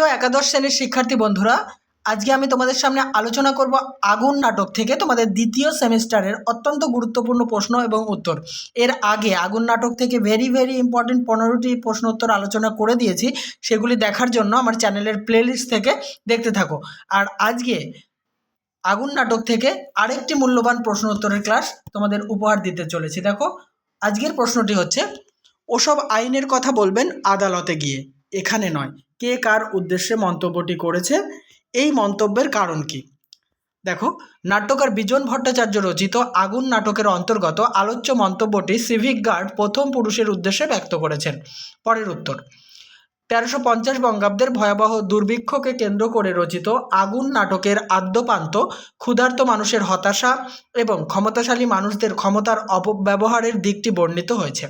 প্রিয় একাদশ শ্রেণির শিক্ষার্থী বন্ধুরা, আজকে আমি তোমাদের সামনে আলোচনা করব আগুন নাটক থেকে তোমাদের দ্বিতীয় সেমিস্টারের অত্যন্ত গুরুত্বপূর্ণ প্রশ্ন এবং উত্তর। এর আগে আগুন নাটক থেকে ভেরি ভেরি ইম্পর্টেন্ট পনেরোটি প্রশ্ন উত্তর আলোচনা করে দিয়েছি, সেগুলি দেখার জন্য আমার চ্যানেলের প্লেলিস্ট থেকে দেখতে থাকো। আর আজকে আগুন নাটক থেকে আরেকটি মূল্যবান প্রশ্ন উত্তরের ক্লাস তোমাদের উপহার দিতে চলেছি। দেখো, আজকের প্রশ্নটি হচ্ছে, ওসব আইনের কথা বলবেন আদালতে গিয়ে। এখানে নয়। কে কার উদ্দেশ্যে মন্তব্যটি করেছে? এই মন্তব্যের কারণ কি? দেখো, নাট্যকার বিজন ভট্টাচার্য রচিত আগুন নাটকের অন্তর্গত আলোচ্য মন্তব্যটি সিভিক গার্ড প্রথম পুরুষের উদ্দেশ্যে ব্যক্ত করেছেন। পরের উত্তর। তেরোশো পঞ্চাশ বঙ্গাব্দের ভয়াবহ দুর্ভিক্ষকে কেন্দ্র করে রচিত আগুন নাটকের আদ্যপান্ত, ক্ষুধার্ত মানুষের হতাশা এবং ক্ষমতাশালী মানুষদের ক্ষমতার অপব্যবহারের দিকটি বর্ণিত হয়েছে।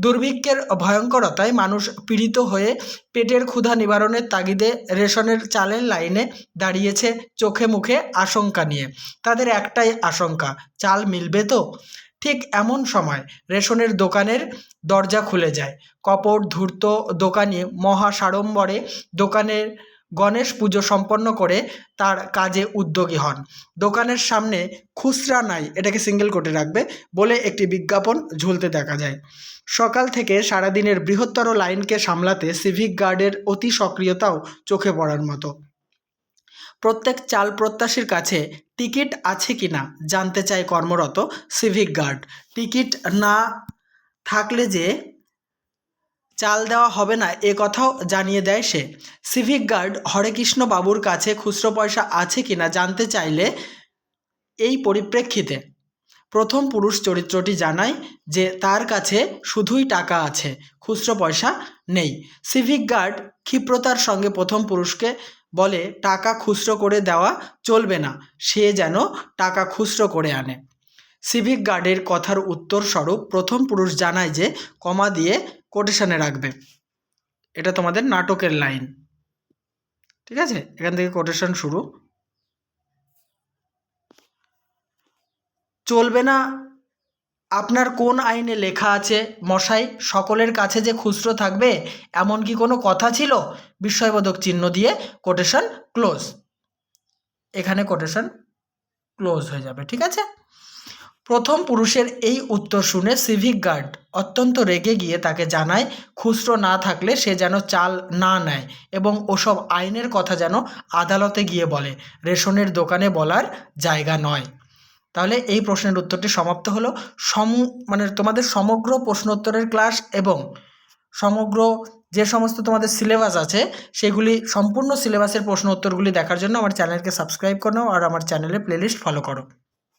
দুর্ভিক্ষের ভয়ঙ্করতায় মানুষ পীড়িত হয়ে পেটের ক্ষুধা নিবারণের তাগিদে রেশনের চালের লাইনে দাঁড়িয়েছে চোখে মুখে আশঙ্কা নিয়ে। তাদের একটাই আশঙ্কা, চাল মিলবে তো? ঠিক এমন সময় রেশনের দোকানের দরজা খুলে যায়। কপট, ধূর্ত দোকানি মহা সাড়ম্বরে দোকানের গণেশ পুজো সম্পন্ন করে তার কাজে উদ্যোগী হন। দোকানের সামনে খুচরা নাই, এটাকে সিঙ্গেল কোটে রাখবে বলে একটি বিজ্ঞাপন ঝুলতে দেখা যায়। সকাল থেকে সারাদিনের বৃহত্তর লাইনকে সামলাতে সিভিক গার্ডের অতি সক্রিয়তাও চোখে পড়ার মতো। প্রত্যেক চাল প্রত্যাশীর কাছে টিকিট আছে কি না জানতে চায় কর্মরত সিভিক গার্ড। টিকিট না থাকলে যে চাল দেওয়া হবে না, এ কথাও জানিয়ে দেয় সে। সিভিক গার্ড হরেকৃষ্ণ বাবুর কাছে খুচরো পয়সা আছে কি না জানতে চাইলে এই পরিপ্রেক্ষিতে প্রথম পুরুষ চরিত্রটি জানায় যে তার কাছে শুধুই টাকা আছে, খুচরো পয়সা নেই। সিভিক গার্ড ক্ষিপ্রতার সঙ্গে প্রথম পুরুষকে বলে, টাকা খুচরো করে দেওয়া চলবে না। সে যেন টাকা খুচরো করে আনে। সিভিক গার্ডের কথার উত্তর স্বরূপ প্রথম পুরুষ জানায় যে, কমা দিয়ে কোটেশনে রাখবে। এটা তোমাদের নাটকের লাইন ঠিক আছে? এখান থেকে কোটেশন শুরু। চলবে না আপনার কোন আইনে লেখা আছে? মশাই, সকলের কাছে যে খুচরো থাকবে, এমন কি কোনো কথা ছিল? বিস্ময়বোধক চিহ্ন দিয়ে কোটেশন ক্লোজ এখানে কোটেশন ক্লোজ হয়ে যাবে, ঠিক আছে? প্রথম পুরুষের এই উত্তর শুনে সিভিক গার্ড অত্যন্ত রেগে গিয়ে তাকে জানায়, খুচরো না থাকলে সে যেন চাল না নেয় এবং ওসব আইনের কথা যেন আদালতে গিয়ে বলে। রেশনের দোকানে বলার জায়গা নয়। তাহলে এই প্রশ্নের উত্তরটি সমাপ্ত হলো। সম মানে তোমাদের সমগ্র প্রশ্নোত্তরের ক্লাস এবং সমগ্র যে সমস্ত তোমাদের সিলেবাস আছে, সেগুলি সম্পূর্ণ সিলেবাসের প্রশ্ন উত্তরগুলি দেখার জন্য আমার চ্যানেলকে সাবস্ক্রাইব করো আর আমার চ্যানেলে প্লেলিস্ট ফলো করো।